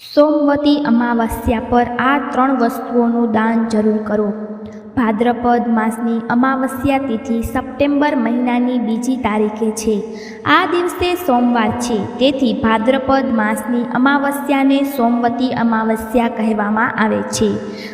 સોમવતી અમાવસ્યા પર આ ત્રણ વસ્તુઓનું દાન જરૂર કરો. ભાદ્રપદ માસની અમાવસ્યા તિથિ સપ્ટેમ્બર મહિનાની બીજી તારીખે છે. આ દિવસે સોમવાર છે. તેથી ભાદ્રપદ માસની અમાવસ્યાને સોમવતી અમાવસ્યા કહેવામાં આવે છે.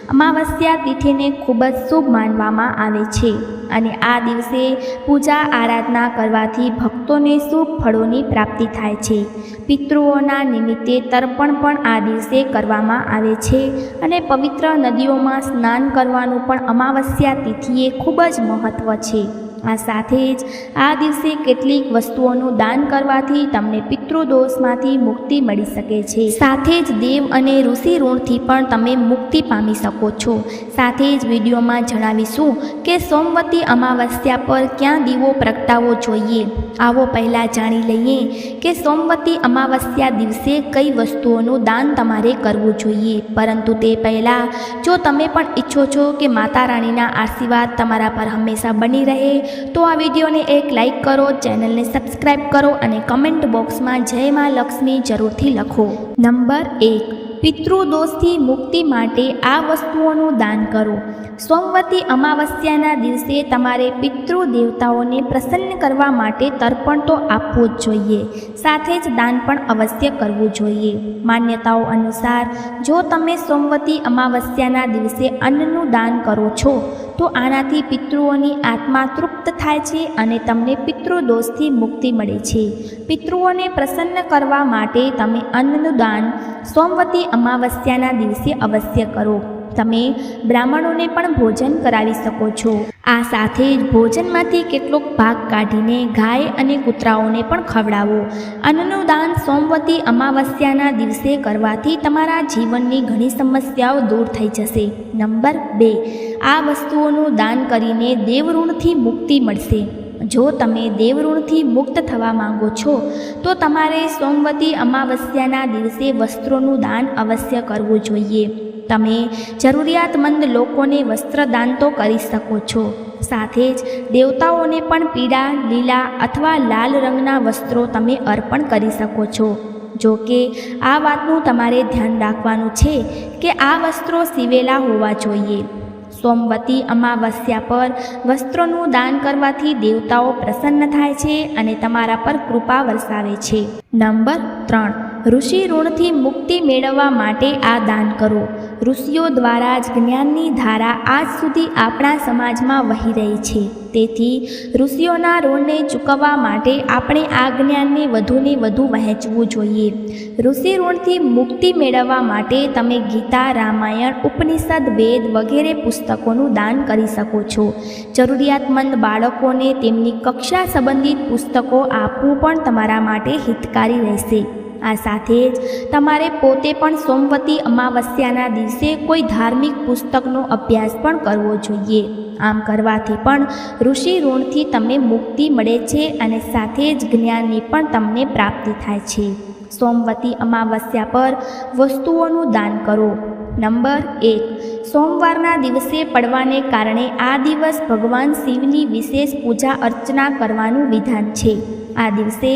અમાવસ્યા તિથિને ખૂબ જ શુભ માનવામાં આવે છે અને આ દિવસે પૂજા આરાધના કરવાથી ભક્તોને શુભ ફળોની પ્રાપ્તિ થાય છે. પિતૃઓના નિમિત્તે તર્પણ પણ આ દિવસે કરવામાં આવે છે અને પવિત્ર નદીઓમાં સ્નાન કરવાનું પણ અમાવસ્યા તિથિએ ખૂબ જ મહત્ત્વ છે. આ સાથે જ આ દિવસે કેટલીક વસ્તુઓનું દાન કરવાથી તમને પિતૃદોષમાંથી મુક્તિ મળી શકે છે. સાથે જ દેવ અને ઋષિ ઋણથી પણ તમે મુક્તિ પામી શકો છો. સાથે જ વિડીયોમાં જણાવીશું કે સોમવતી અમાવસ્યા પર ક્યાં દીવો પ્રગટાવવો જોઈએ. આવો પહેલાં જાણી લઈએ કે સોમવતી અમાવસ્યા દિવસે કઈ વસ્તુઓનું દાન તમારે કરવું જોઈએ. પરંતુ તે પહેલાં જો તમે પણ ઈચ્છો છો કે માતા રાણીના આશીર્વાદ તમારા પર હંમેશા બની રહે તો આ વિડીયોને એક લાઈક કરો, ચેનલને સબસ્ક્રાઈબ કરો અને કમેન્ટ બોક્સમાં જય માં લક્ષ્મી જરૂરથી લખો. નંબર એક પિતૃદોષથી મુક્તિ માટે આ વસ્તુઓનું દાન કરો. સોમવતી અમાવસ્યાના દિવસે તમારે પિતૃ દેવતાઓને પ્રસન્ન કરવા માટે તર્પણ તો આપવું જ જોઈએ. સાથે જ દાન પણ અવશ્ય કરવું જોઈએ. માન્યતાઓ અનુસાર, જો તમે સોમવતી અમાવસ્યાના દિવસે અન્નનું દાન કરો છો તો આનાથી પિતૃઓની આત્મા તૃપ્ત થાય છે અને તમને પિતૃદોષથી મુક્તિ મળે છે. પિતૃઓને પ્રસન્ન કરવા માટે તમે અન્નનું દાન સોમવતી અમાવસ્યાના દિવસે અવશ્ય કરો. તમે બ્રાહ્મણોને પણ ભોજન કરાવી શકો છો. આ સાથે જ ભોજનમાંથી કેટલોક ભાગ કાઢીને ગાય અને કૂતરાઓને પણ ખવડાવો. અન્નનું દાન સોમવતી અમાવસ્યાના દિવસે કરવાથી તમારા જીવનની ઘણી સમસ્યાઓ દૂર થઈ જશે. નંબર બે. આ વસ્તુઓનું દાન કરીને દેવઋણથી મુક્તિ મળશે. જો તમે દેવઋણથી મુક્ત થવા માંગો છો, તો તમારે સોમવતી અમાવસ્યાના દિવસે વસ્ત્રોનું દાન અવશ્ય કરવું જોઈએ. તમે જરૂરિયાતમંદ લોકોને વસ્ત્રદાન તો કરી શકો છો. સાથે જ દેવતાઓને પણ પીળા, લીલા અથવા લાલ રંગના વસ્ત્રો તમે અર્પણ કરી શકો છો. જો કે આ વાતનું તમારે ધ્યાન રાખવાનું છે કે આ વસ્ત્રો સીવેલા હોવા જોઈએ. સોમવતી અમાવસ્યા પર વસ્ત્રોનું દાન કરવાથી દેવતાઓ પ્રસન્ન થાય છે અને તમારા પર કૃપા વરસાવે છે. નંબર ત્રણ. ઋષિ ઋણથી મુક્તિ મેળવવા માટે આ દાન કરો. ઋષિઓ દ્વારા જ જ્ઞાનની ધારા આજ સુધી આપણા સમાજમાં વહી રહી છે. તેથી ઋષિઓના ઋણને ચૂકવવા માટે આપણે આ જ્ઞાનને વધુને વધુ વહેંચવું જોઈએ. ઋષિ ઋણથી મુક્તિ મેળવવા માટે તમે ગીતા, રામાયણ, ઉપનિષદ, વેદ વગેરે પુસ્તકોનું દાન કરી શકો છો. જરૂરિયાતમંદ બાળકોને તેમની કક્ષા સંબંધિત પુસ્તકો આપવું પણ તમારા માટે હિતકારી રહેશે. આ સાથે જ તમારે પોતે પણ સોમવતી અમાવસ્યાના દિવસે કોઈ ધાર્મિક પુસ્તકનો અભ્યાસ પણ કરવો જોઈએ. આમ કરવાથી પણ ઋષિ ઋણથી તમને મુક્તિ મળે છે અને સાથે જ જ્ઞાનની પણ તમને પ્રાપ્તિ થાય છે. સોમવતી અમાવસ્યા પર વસ્તુઓનું દાન કરો. નંબર એક, સોમવારના દિવસે પડવાને કારણે આ દિવસ ભગવાન શિવની વિશેષ પૂજા અર્ચના કરવાનું વિધાન છે. આ દિવસે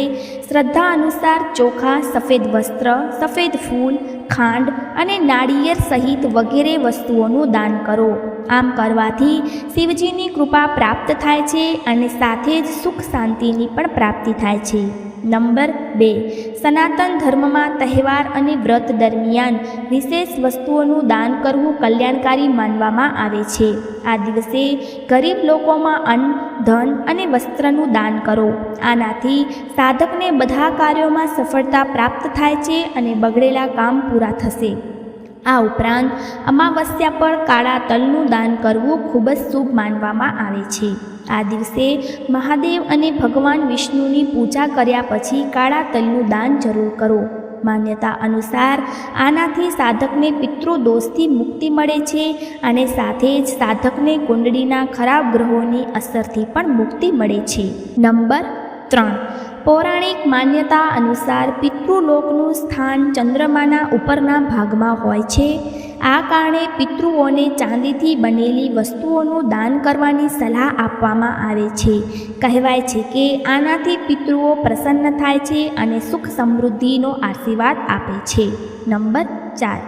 શ્રદ્ધા અનુસાર ચોખા, સફેદ વસ્ત્ર, સફેદ ફૂલ, ખાંડ અને નાળિયેર સહિત વગેરે વસ્તુઓનું દાન કરો. આમ કરવાથી શિવજીની કૃપા પ્રાપ્ત થાય છે અને સાથે જ સુખ શાંતિની પણ પ્રાપ્તિ થાય છે. નંબર બે. સનાતન ધર્મમાં તહેવાર અને વ્રત દરમિયાન વિશેષ વસ્તુઓનું દાન કરવું કલ્યાણકારી માનવામાં આવે છે. આ દિવસે ગરીબ લોકોમાં અન્ન ધન અને વસ્ત્રનું દાન કરો. આનાથી સાધકને બધા કાર્યોમાં સફળતા પ્રાપ્ત થાય છે અને બગડેલા કામ પૂરા થશે. આ ઉપરાંત અમાવસ્યા પર કાળા તલનું દાન કરવું ખૂબ જ શુભ માનવામાં આવે છે. આ દિવસે મહાદેવ અને ભગવાન વિષ્ણુની પૂજા કર્યા પછી કાળા તલનું દાન જરૂર કરો. માન્યતા અનુસાર આનાથી સાધકને પિતૃદોષથી મુક્તિ મળે છે અને સાથે જ સાધકને કુંડળીના ખરાબ ગ્રહોની અસરથી પણ મુક્તિ મળે છે. નંબર ત્રણ. પૌરાણિક માન્યતા અનુસાર પિતૃલોકનું સ્થાન ચંદ્રમાના ઉપરના ભાગમાં હોય છે. આ કારણે પિતૃઓને ચાંદીથી બનેલી વસ્તુઓનું દાન કરવાની સલાહ આપવામાં આવે છે. કહેવાય છે કે આનાથી પિતૃઓ પ્રસન્ન થાય છે અને સુખ સમૃદ્ધિનો આશીર્વાદ આપે છે. નંબર ચાર.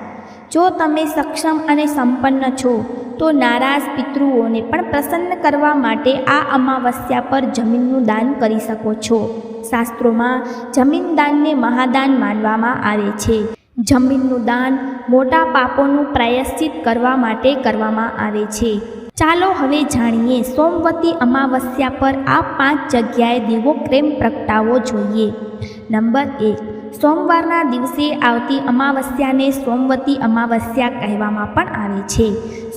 જો તમે સક્ષમ અને સંપન્ન છો, તો નારાજ પિતૃઓને પણ પ્રસન્ન કરવા માટે આ અમાવસ્યા પર જમીનનું દાન કરી શકો છો. શાસ્ત્રોમાં જમીનદાનને મહાદાન માનવામાં આવે છે. જમીનનું દાન મોટા પાપોનું પ્રાયશ્ચિત કરવા માટે કરવામાં આવે છે. ચાલો હવે જાણીએ સોમવતી અમાવસ્યા પર આ પાંચ જગ્યાએ દીવો કેમ પ્રગટાવવો જોઈએ. નંબર એક. સોમવારના દિવસે આવતી અમાવસ્યાને સોમવતી અમાવસ્યા કહેવામાં પણ આવે છે.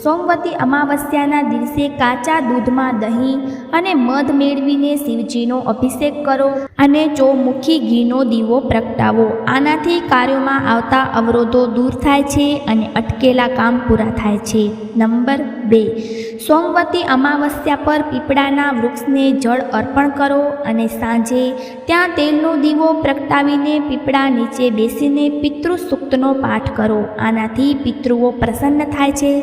સોમવતી અમાવસ્યાના દિવસે કાચા દૂધમાં દહીં અને મધ મેળવીને શિવજીનો અભિષેક કરો અને ચોમુખી ઘીનો દીવો પ્રગટાવો. આનાથી કાર્યોમાં આવતા અવરોધો દૂર થાય છે અને અટકેલા કામ પૂરા થાય છે. નંબર બે. સોમવતી અમાવસ્યા પર પીપળાના વૃક્ષને જળ અર્પણ કરો અને સાંજે ત્યાં તેલનો દીવો પ્રગટાવીને પીપળા નીચે બેસીને પિતૃ સૂક્તનો પાઠ કરો. આનાથી પિતૃઓ પ્રસન્ન થાય છે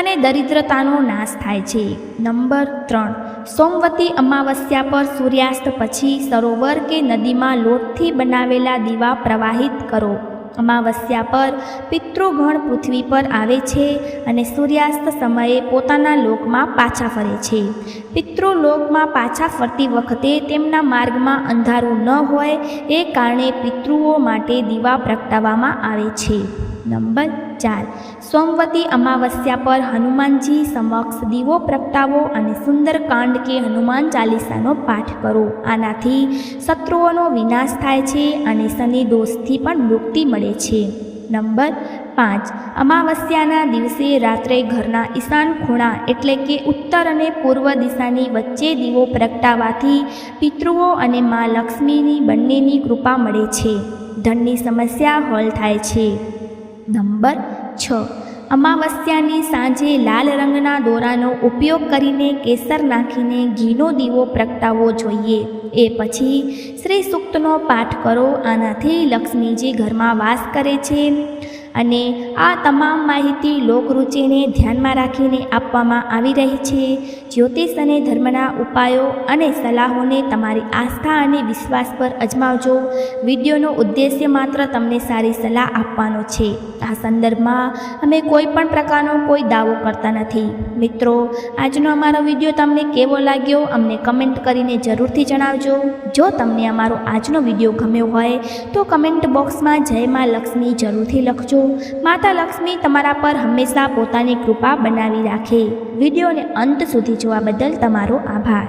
અને દરિદ્રતાનો નાશ થાય છે. નંબર ત્રણ. સોમવતી અમાવસ્યા પર સૂર્યાસ્ત પછી સરોવર કે નદીમાં લોટથી બનાવેલા દીવા પ્રવાહિત કરો. અમાવસ્યા પર પિતૃગણ પૃથ્વી પર આવે છે અને સૂર્યાસ્ત સમયે પોતાના લોકમાં પાછા ફરે છે. પિતૃલોકમાં પાછા ફરતી વખતે તેમના માર્ગમાં અંધારું ન હોય એ કારણે પિતૃઓ માટે દીવા પ્રગટાવવામાં આવે છે. નંબર ચાર. સોમવતી અમાવસ્યા પર હનુમાનજી સમક્ષ દીવો પ્રગટાવો અને સુંદરકાંડ કે હનુમાન ચાલીસાનો પાઠ કરો. આનાથી શત્રુઓનો વિનાશ થાય છે અને શનિ દોષથી પણ મુક્તિ મળે છે. નંબર પાંચ. અમાવસ્યાના દિવસે રાત્રે ઘરના ઈશાન ખૂણા એટલે કે ઉત્તર અને પૂર્વ દિશાની વચ્ચે દીવો પ્રગટાવવાથી પિતૃઓ અને મા લક્ષ્મીની બંનેની કૃપા મળે છે. ધનની સમસ્યા હલ થાય છે. નંબર છ. અમાવસ્યાની સાંજે લાલ રંગના દોરાનો ઉપયોગ કરીને કેસર નાખીને ઘીનો દીવો પ્રગટાવવો જોઈએ. એ પછી શ્રી સૂક્તનો પાઠ કરો. આનાથી લક્ષ્મીજી ઘરમાં વાસ કરે છે. અને આ તમામ માહિતી લોકરુચિને ધ્યાનમાં રાખીને આપવામાં આવી રહી છે. જ્યોતિષ અને ધર્મના ઉપાયો અને સલાહોને તમારી આસ્થા અને વિશ્વાસ પર અજમાવજો. વિડીયોનો ઉદ્દેશ્ય માત્ર તમને સારી સલાહ આપવાનો છે. આ સંદર્ભમાં અમે કોઈ પણ પ્રકારનો કોઈ દાવો કરતા નથી. મિત્રો, આજનો અમારો વીડિયો તમને કેવો લાગ્યો અમને કમેન્ટ કરીને જરૂરથી જણાવજો. જો તમને અમારો આજનો વીડિયો ગમ્યો હોય તો કમેન્ટ બોક્સમાં જય માં લક્ષ્મી જરૂરથી લખજો. માતા લક્ષ્મી તમારા પર હંમેશા પોતાની કૃપા બનાવી રાખે. વિડીયોને અંત સુધી જોવા બદલ તમારો આભાર.